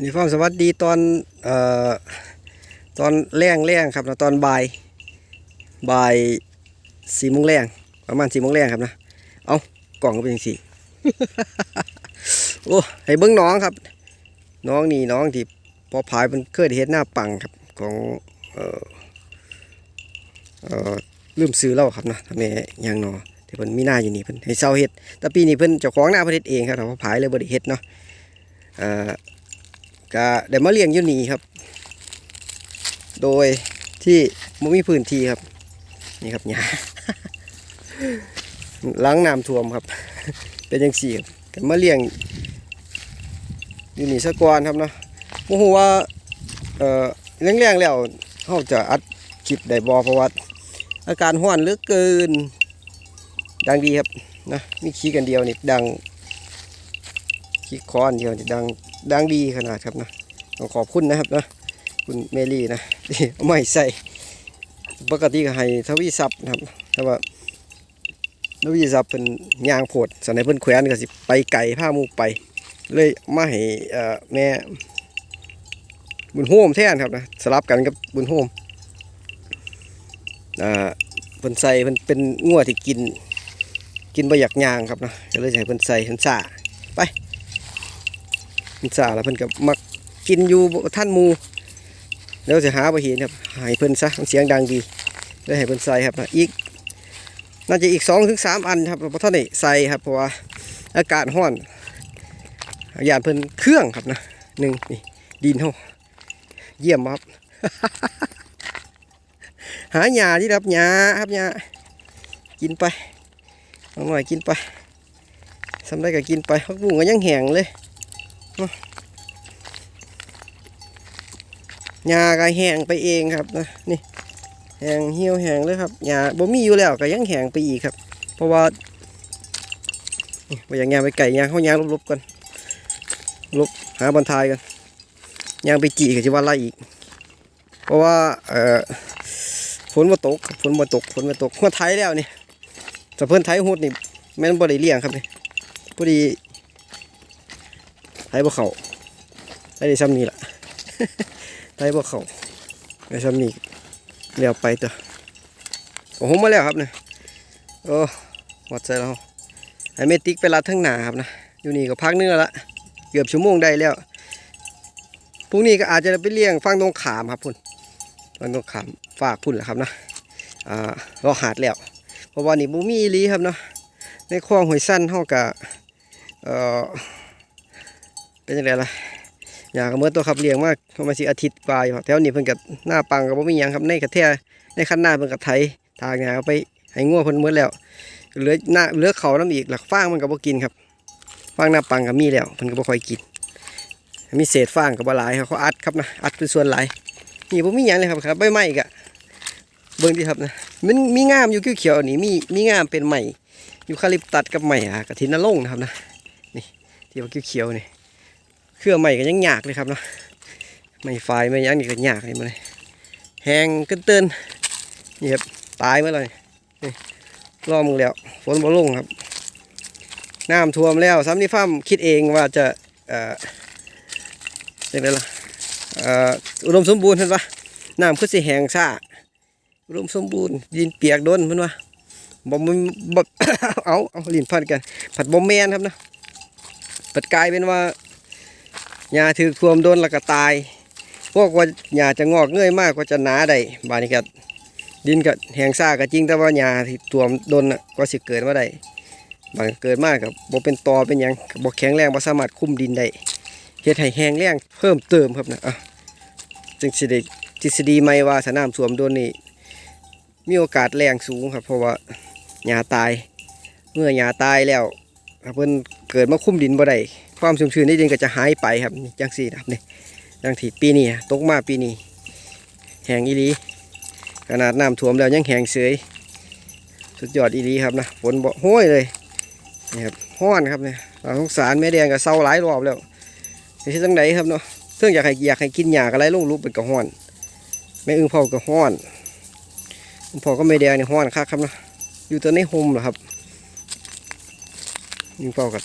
วันนี้ฟ้าสวัสดีตอนเอ่อตอนแรงแรงครับนะตอนบ่ายบ่ายสี่โมงแรงประมาณสี่โมงแรงครับนะเอากล่องก็เป็นสี่โอ้ให้เบิ้งน้องครับ น้องนี่น้องที่พอพายมันเคยเห็นหน้าปังครับของเอ่อเอ่อลืมซื้อแล้วครับนะทำไมยังนอที่เพิ่นมีหน้าอยู่นี่เพิ่นให้เช่าเฮ็ดแต่ปีนี้เพิ่นเจ้าของหน้าเพิ่นเฮ็ดเองครับแต่พอพายเลยบ่ได้เฮ็ดเนาะเอ่อ ก็ได้มาเลี้ยงอยู่นี่ครับ โดยที่ไม่มีพื้นที่ครับ นี่ครับหญ้าล้างน้ำท่วมครับ เป็นยังสี่ครับก็มาเลี้ยงอยู่นี่สะกอนครับเนาะโมโหว่าเออเลี้ยงๆแล้วเขาจะอัดคลิปได้บอเพราะว่าอาการห้อนเหลือเกิน ดังดีครับนะมีขี้กันเดียวนี่ดังขี้คอนเดียวนี่ดัง ดังดีขนาดครับนะต้องขอบคุณนะครับนะคุณเมลี่นะที่ไม่ใส่ปกติก็ให้ทวีซับนะครับแต่ว่าทวีซับเป็นยางโผดสนในเพิ่นแขวนก็สิไปไก่ผ้ามูไป เลยมาให้แม่บุญโฮมแท่นครับนะสลับกันกับบุญโฮมอ่าเพิ่นใส่เพิ่นเป็นงัวที่กินกินใบ่อยากยางครับนะก็เลยใส่เพิ่นใส่เพิ่นซ่า มันสาแล้วเพิ่นก็มักกินอยู่ท่านมูแล้วจะหาบ่เห็นครับให้เพิ่นซะมันเสียงดังดีเลยให้เพิ่นใส่ครับอีกน่าจะอีก2ถึง3อันครับเราบ่ทันได้ใส่ครับเพราะว่าอากาศร้อนยานเพิ่นเครื่องครับนะหนึ่งนี่ดินเฮาเยี่ยมครับ หาหญ้าที่รับหญ้าครับหญ้ากินไปเอาหน่อยกินไปสำได้ก็กินไปพักบุ้งก็ยังแห้งเลย หญ้าก็แห้งไปเองครับนะนี่แห้งเหี่ยวแห้งเลยครับหญ้าบ่มีอยู่แล้วก็ยังแห้งไปอีกครับ เพราะว่านี่บ่อย่างหญ้าไปไก่หญ้าเขาหญ้าลบๆกันลบหาบรรทายกันหญ้าไปจีก็สิว่าไรอีก เพราะว่าเอ่อฝนมาตกฝนมาตกฝนมาตกหัวไทยแล้วนี่แต่เพิ่นไทยหุดนี่แม่นบ่ได้เลี้ยงครับนี่พอดี ไทยบ่เขาไทยได้ซ้ำนี้ล่ะไทยบ่เขาไอ้ซ้ำนี่เลี้ยวไปเถอโอ้โหมาแล้วครับเนี่ยโอ้หมดใจแล้วไอ้เมติกไปรัดทั้งหนาครับนะอยู่นี่ก็พักนึงแล้วละเกือบชั่วโมงได้แล้วพรุ่งนี้ก็อาจจะไปเลี้ยงฟังตรงขามครับพุ่นฟังตรงขามฝากพุ่นแหละครับนะอ่ารอหาดแล้วเพราะว่านี่บูมีลีครับเนาะในคลองหอยสั้นเท่ากับเอ่อ เป็นยังไงล่ะอยากเมื่อตัวขับเลี้ยงมากประมาณสิอาทิตย์กว่าอยู่ครับแถวนี้เพิ่นกับหน้าปังกับบ่มียังครับในกระแทในคันหน้าเพิ่นกับไถทางงานเอาไปให้งัวเพิ่นหมดแล้วเหลือหน้าเหลือเขาน้ำอีกหลักฟางมันก็บ่กินครับฟางหน้าปังก็มีแล้วเพิ่นก็บ่ค่อยกิน มีเศษฟางก็บ่หลายครับเขาอัดครับนะอัดเป็นส่วนหลายนี่บ่มียังเลยครับครับใบไม้ก็เบิ่งดิครับนะมันมีงามอยู่เขียวๆนี่มีมีงามเป็นใหม่ยูคาลิปตัสกับใหม่อะกระถินนรงนะครับนะนี่ที่ว่าเขียวๆนี่ เครื่องใหม่ก็ยังยากเลยครับเนาะไม่ไฟไม่ยังนี่ก็ยากเลยมาเลยแห้งกึนเตือนนี่ครับตายเมื่อไหรนี่รอมึงแล้วฝนบ่ลงครับน้ำท่วมแล้วซ้ำนี่ฟ้ามคิดเองว่าจะเอ่อยังไงล่ะเอออุดมสมบูรณ์เห็นปะน้ำคือสิแหงซ่าอุดมสมบูรณ์ดินเปียกโดนเพิ่นว่บ่มันบ่เอาเอาลิ้นพันกัน ผัดบ่แมนครับนะปัดกลายเป็นว่า หญ้าถือท่วมโดนแล้วก็ตาย พวกว่าหญ้าจะงอกเงยมากกว่าจะหนาได้บานี้ก็ดินก็แห้งซ่าก็จริงแต่ว่าหญ้าที่ท่วมโดนก็สิเกิดมาได้บางเกิดมากกับบ่เป็นตอเป็นยังบ่แข็งแรงบ่สามารถคุ้มดินได้เฮ็ดให้แห้งแรงเพิ่มเติมครับนะอะจึงสิได้ทฤษฎีใหม่ว่าสนามสวมโดนนี่มีโอกาสแรงสูงครับ เพราะว่าหญ้าตาย เมื่อหญ้าตายแล้วเพิ่นเกิดมาคุ้มดินบ่ได้ ความชุ่มชื้นในดินก็จะหายไปครับจังสี่นะครับนี่ดังที่ปีนี้ตกมาปีนี้แห้งอีหลีขนาดน้ำท่วมแล้วยังแห้งเสยสุดยอดอีหลีครับนะฝนบ่ห้วยเลยนี่ครับห้อนครับเนี่ยเราสงสารแม่แดงกับเศร้าหลายรอบแล้วนี่ที่จังไหนครับเนาะเรื่องอยากให้อยากให้กินหญ้าอะไรลงรูปเป็นกระห้อนแม่อึ้งเผาก็ห้อนอึ้งเผาก็แม่แดงเนี่ห้อนคักครับนะอยู่ตัวในโฮมเหรอครับอึ้งเผากับ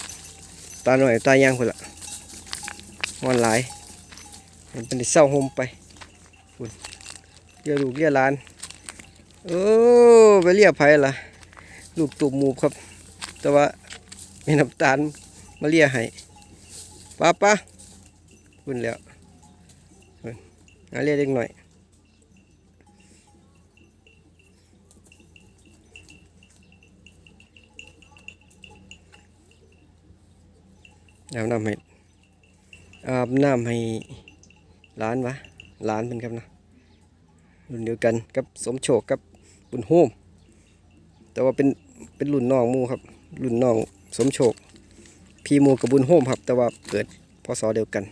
ตาหน่อยตายางคนละวันหลายมันเป็นเศร้าโฮมไปคุณเรียลูกเรียลานโอ้ไปเรียไผ่ล่ะลูกตูบหมูครับ แต่ว่ามีน้ำตาลมาเรียให้ป้าป้าคุณแล้วเพิ่นหาเรียเล็กหน่อย อาบน้ำให้อาบน้ำให้ร้านวะร้านเป็นครับนะรุ่นเดียวกันกับสมโชคกับบุญโฮมแต่ว่าเป็นเป็นรุ่นน้องมูครับ รุ่นน้องสมโชค พี่มูกับบุญโฮมครับ แต่ว่าเกิดพศเดียวกัน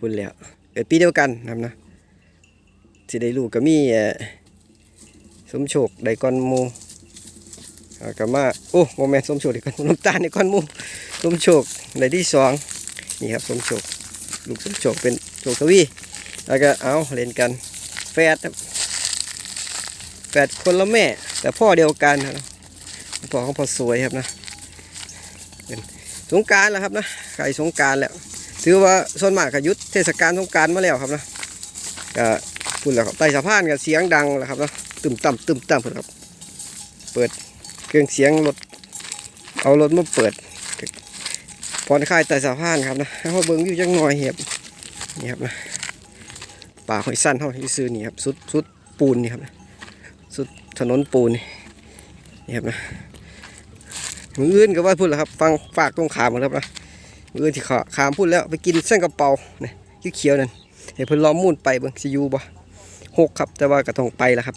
บุญแล้วเกิดปีเดียวกันครับนะสิได้ลูกก็มีเอ่อสมโชคไดก้อนมูกับมาโอ้โมเมนสมโชคไดกอนน้ำตาลไดก้อนมู มโชคในที่สองนี่ครับสมโชคลูกสมโชคเป็นโชคทวีแล้วก็เอาเล่นกันแฝดแฝดคนละแม่ แต่พ่อเดียวกันครับพ่อของพ่อสวยครับนะเป็นสงการแล้วครับนะไก่สงการแล้ว ถือว่าส่วนมากก็หยุดเทศกาลสงการมาแล้วครับนะก็พูดแล้วครับใต้สะพานกับเสียงดังแล้วครับนะตึมต่ำตึมต่ำพุ่นครับ เปิดเครื่องเสียงรถเอารถมาเปิด ผ่อนคลายแต่สะพานครับนะเขาเบิ้งอยู่จังหน่อยเหียบนี่ครับนะป่าหอยสั้นเขาที่ซื้อนี่ครับสุดสุดปูนนี่ครับนะสุดถนนปูนนี่ครับนะมืออื่นก็ว่าพูดแล้วครับ ฟังฝากตรงขามหมดครับนะมืออื่นที่ขาขามพูดแล้วไปกินเส้นกระเป๋าเนี่ยเขียวนั่นเห็นเพิ่นล้อมมุ่นไปเบิ่งสิยูบ่หกครับแต่ว่าก็ต้องไปแล้วครับ